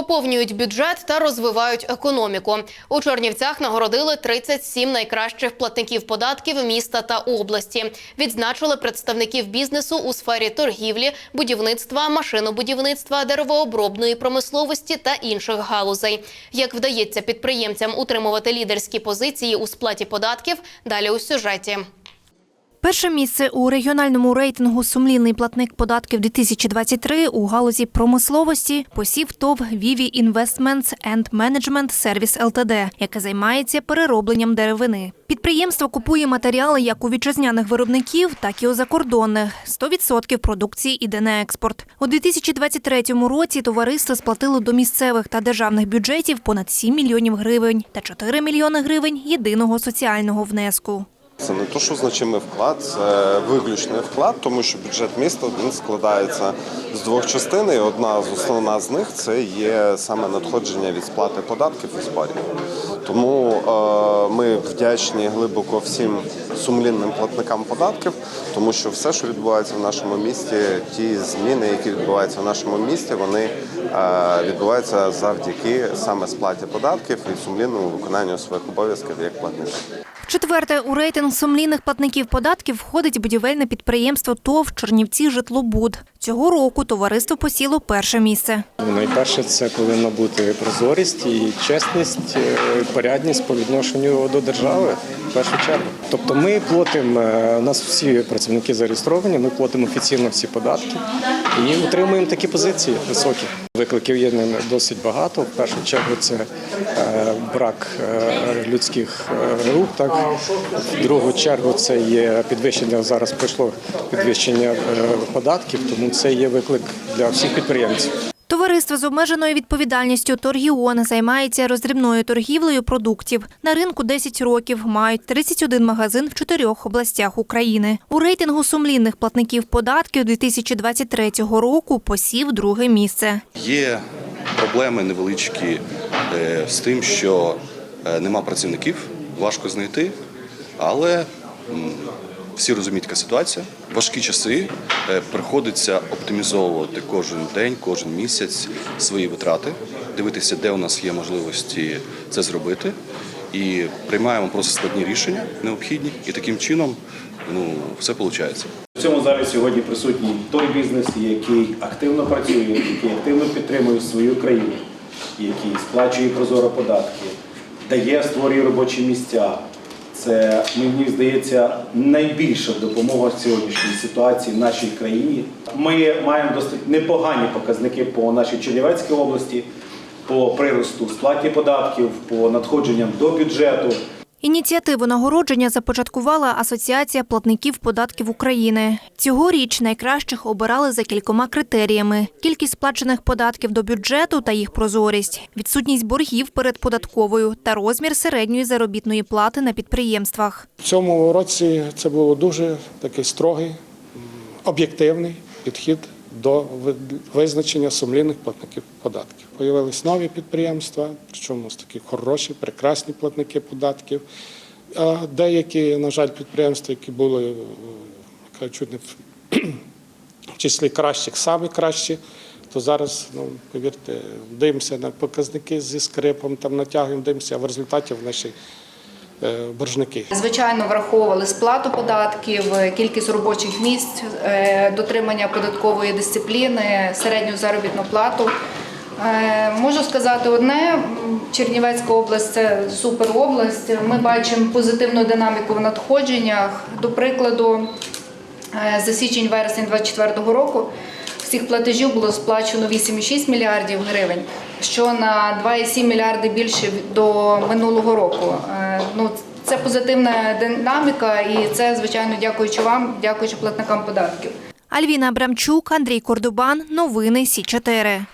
Поповнюють бюджет та розвивають економіку. У Чорнівцях нагородили 37 найкращих платників податків міста та області. Відзначили представників бізнесу у сфері торгівлі, будівництва, машинобудівництва, деревообробної промисловості та інших галузей. Як вдається підприємцям утримувати лідерські позиції у сплаті податків, далі у сюжеті. Перше місце у регіональному рейтингу Сумлінний платник податків 2023 у галузі промисловості посів ТОВ Vivi Investments and Management Service Ltd, яке займається переробленням деревини. Підприємство купує матеріали як у вітчизняних виробників, так і у закордонних. 100% продукції іде на експорт. У 2023 році товариство сплатило до місцевих та державних бюджетів понад 7 мільйонів гривень та 4 мільйони гривень єдиного соціального внеску. Це не то, що значимий вклад, це виключний вклад, тому що бюджет міста він складається з двох частин. і Одна з основна з них це є саме надходження від сплати податків і зборів. Тому е, ми вдячні глибоко всім сумлінним платникам податків, тому що все, що відбувається в нашому місті, ті зміни, які відбуваються в нашому місті, вони е, відбуваються завдяки саме сплаті податків і сумлінному виконанню своїх обов'язків як платника. Четверте у рейтинг сумлінних платників податків входить будівельне підприємство ТОВ Чернівці Житлобуд. Цього року товариство посіло перше місце. Найперше, це повинна бути прозорість і чесність, е, порядність по відношенню до держави в першу чергу. Тобто ми платимо, е, у нас всі працівники зареєстровані, ми платимо офіційно всі податки і утримуємо такі позиції високі. Викликів є досить багато. В першу чергу це е, брак людських рук. Так в другу чергу це є підвищення. Зараз пройшло підвищення податків, тому це є виклик для всіх підприємців. Товариство з обмеженою відповідальністю Торгіон займається роздрібною торгівлею продуктів. На ринку 10 років мають 31 магазин в чотирьох областях України. У рейтингу сумлінних платників податків 2023 року посів друге місце. Є проблеми невеличкі е, з тим, що е, нема працівників, важко знайти, але всі розуміють, яка ситуація. Важкі часи е, приходиться оптимізовувати кожен день, кожен місяць свої витрати, дивитися, де у нас є можливості це зробити. І приймаємо просто складні рішення необхідні, і таким чином ну, все виходить. В цьому залі сьогодні присутній той бізнес, який активно працює, який активно підтримує свою країну, який сплачує прозоро податки, дає, створює робочі місця. Це мені здається найбільша допомога в сьогоднішній ситуації в нашій країні. Ми маємо досить непогані показники по нашій Чернівецькій області, по приросту сплаті податків, по надходженням до бюджету. Ініціативу нагородження започаткувала Асоціація платників податків України. Цьогоріч найкращих обирали за кількома критеріями: кількість сплачених податків до бюджету та їх прозорість, відсутність боргів перед податковою та розмір середньої заробітної плати на підприємствах. В цьому році це було дуже такий строгий, об'єктивний підхід до визначення сумлінних платників податків. Появились нові підприємства, причому такі хороші, прекрасні платники податків. А деякі, на жаль, підприємства, які були е, чуть в числі кращих, самі кращі, то зараз, ну, повірте, дивимося на показники зі скрипом, там натягуємо, дивимося, а в результаті в наші е, боржники. Звичайно, враховували сплату податків, кількість робочих місць, е, дотримання податкової дисципліни, середню заробітну плату. Е, Можу сказати одне: Чернівецька область це супер область. Ми бачимо позитивну динаміку в надходженнях. До прикладу, е, за січень-вересень 2024 року всіх платежів було сплачено 8,6 мільярдів гривень, що на 2,7 мільярди більше до минулого року. Ну, це позитивна динаміка, і це, звичайно, дякуючи вам, дякуючи платникам податків. Альвіна Абрамчук, Андрій Кордубан. Новини Сі 4